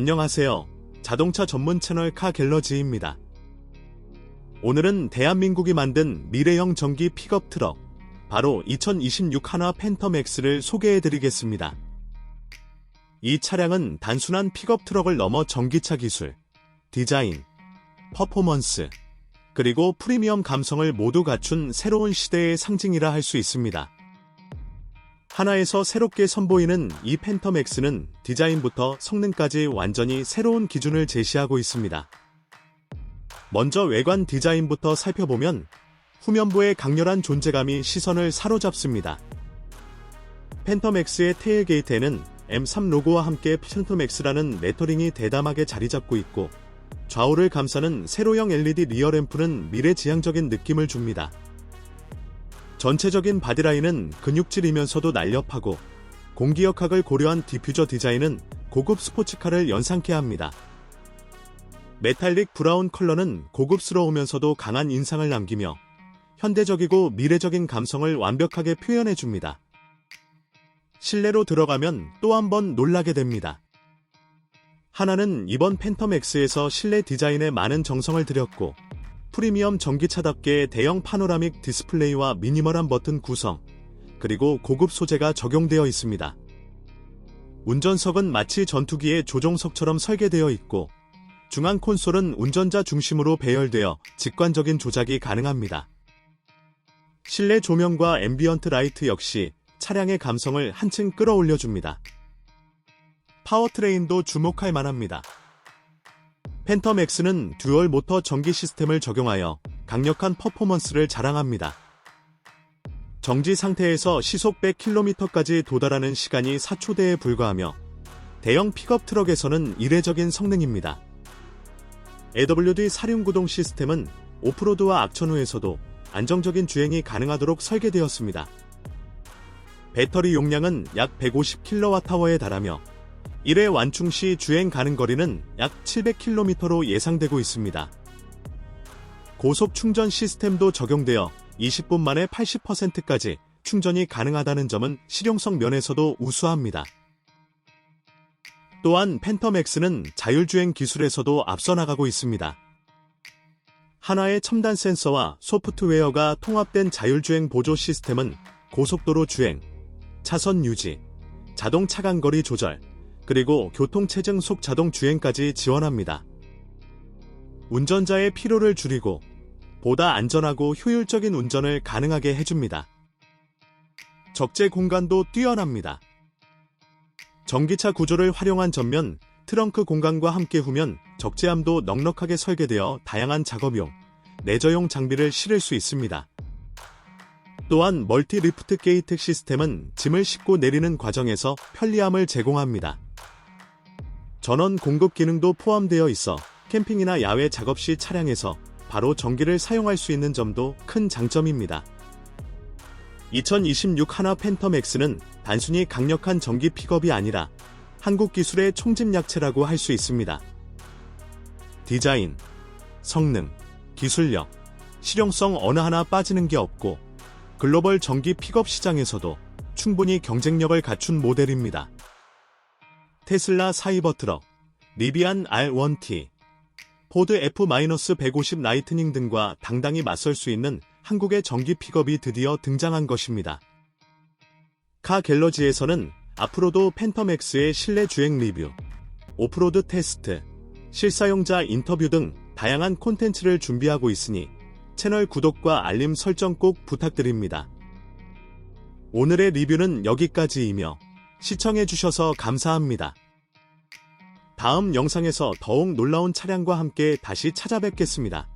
안녕하세요. 자동차 전문 채널 카 갤러지입니다. 오늘은 대한민국이 만든 미래형 전기 픽업 트럭, 바로 2026 하나 팬텀X를 소개해 드리겠습니다. 이 차량은 단순한 픽업 트럭을 넘어 전기차 기술, 디자인, 퍼포먼스, 그리고 프리미엄 감성을 모두 갖춘 새로운 시대의 상징이라 할 수 있습니다. 하나에서 새롭게 선보이는 이 팬텀 X는 디자인부터 성능까지 완전히 새로운 기준을 제시하고 있습니다. 먼저 외관 디자인부터 살펴보면 후면부의 강렬한 존재감이 시선을 사로잡습니다. 팬텀 X의 테일 게이트에는 M3 로고와 함께 팬텀 X라는 레터링이 대담하게 자리 잡고 있고 좌우를 감싸는 세로형 LED 리어 램프는 미래지향적인 느낌을 줍니다. 전체적인 바디라인은 근육질이면서도 날렵하고 공기역학을 고려한 디퓨저 디자인은 고급 스포츠카를 연상케 합니다. 메탈릭 브라운 컬러는 고급스러우면서도 강한 인상을 남기며 현대적이고 미래적인 감성을 완벽하게 표현해줍니다. 실내로 들어가면 또 한 번 놀라게 됩니다. 하나는 이번 팬텀 X에서 실내 디자인에 많은 정성을 들였고 프리미엄 전기차답게 대형 파노라믹 디스플레이와 미니멀한 버튼 구성, 그리고 고급 소재가 적용되어 있습니다. 운전석은 마치 전투기의 조종석처럼 설계되어 있고 중앙 콘솔은 운전자 중심으로 배열되어 직관적인 조작이 가능합니다. 실내 조명과 앰비언트 라이트 역시 차량의 감성을 한층 끌어올려줍니다. 파워트레인도 주목할 만합니다. 팬텀 X는 듀얼 모터 전기 시스템을 적용하여 강력한 퍼포먼스를 자랑합니다. 정지 상태에서 시속 100km까지 도달하는 시간이 4초대에 불과하며 대형 픽업 트럭에서는 이례적인 성능입니다. AWD 사륜구동 시스템은 오프로드와 악천 후에서도 안정적인 주행이 가능하도록 설계되었습니다. 배터리 용량은 약 150kWh에 달하며 1회 완충 시 주행 가능 거리는 약 700km로 예상되고 있습니다. 고속 충전 시스템도 적용되어 20분 만에 80%까지 충전이 가능하다는 점은 실용성 면에서도 우수합니다. 또한 팬텀 X는 자율주행 기술에서도 앞서 나가고 있습니다. 하나의 첨단 센서와 소프트웨어가 통합된 자율주행 보조 시스템은 고속도로 주행, 차선 유지, 자동 차간거리 조절, 그리고 교통체증 속 자동 주행까지 지원합니다. 운전자의 피로를 줄이고 보다 안전하고 효율적인 운전을 가능하게 해줍니다. 적재 공간도 뛰어납니다. 전기차 구조를 활용한 전면, 트렁크 공간과 함께 후면 적재함도 넉넉하게 설계되어 다양한 작업용, 레저용 장비를 실을 수 있습니다. 또한 멀티 리프트 게이트 시스템은 짐을 싣고 내리는 과정에서 편리함을 제공합니다. 전원 공급 기능도 포함되어 있어 캠핑이나 야외 작업 시 차량에서 바로 전기를 사용할 수 있는 점도 큰 장점입니다. 2026 하나 팬텀 X는 단순히 강력한 전기 픽업이 아니라 한국 기술의 총집약체라고 할 수 있습니다. 디자인, 성능, 기술력, 실용성 어느 하나 빠지는 게 없고 글로벌 전기 픽업 시장에서도 충분히 경쟁력을 갖춘 모델입니다. 테슬라 사이버 트럭, 리비안 R1T, 포드 F-150 라이트닝 등과 당당히 맞설 수 있는 한국의 전기 픽업이 드디어 등장한 것입니다. 카 갤러지에서는 앞으로도 팬텀 X의 실내 주행 리뷰, 오프로드 테스트, 실사용자 인터뷰 등 다양한 콘텐츠를 준비하고 있으니 채널 구독과 알림 설정 꼭 부탁드립니다. 오늘의 리뷰는 여기까지이며 시청해주셔서 감사합니다. 다음 영상에서 더욱 놀라운 차량과 함께 다시 찾아뵙겠습니다.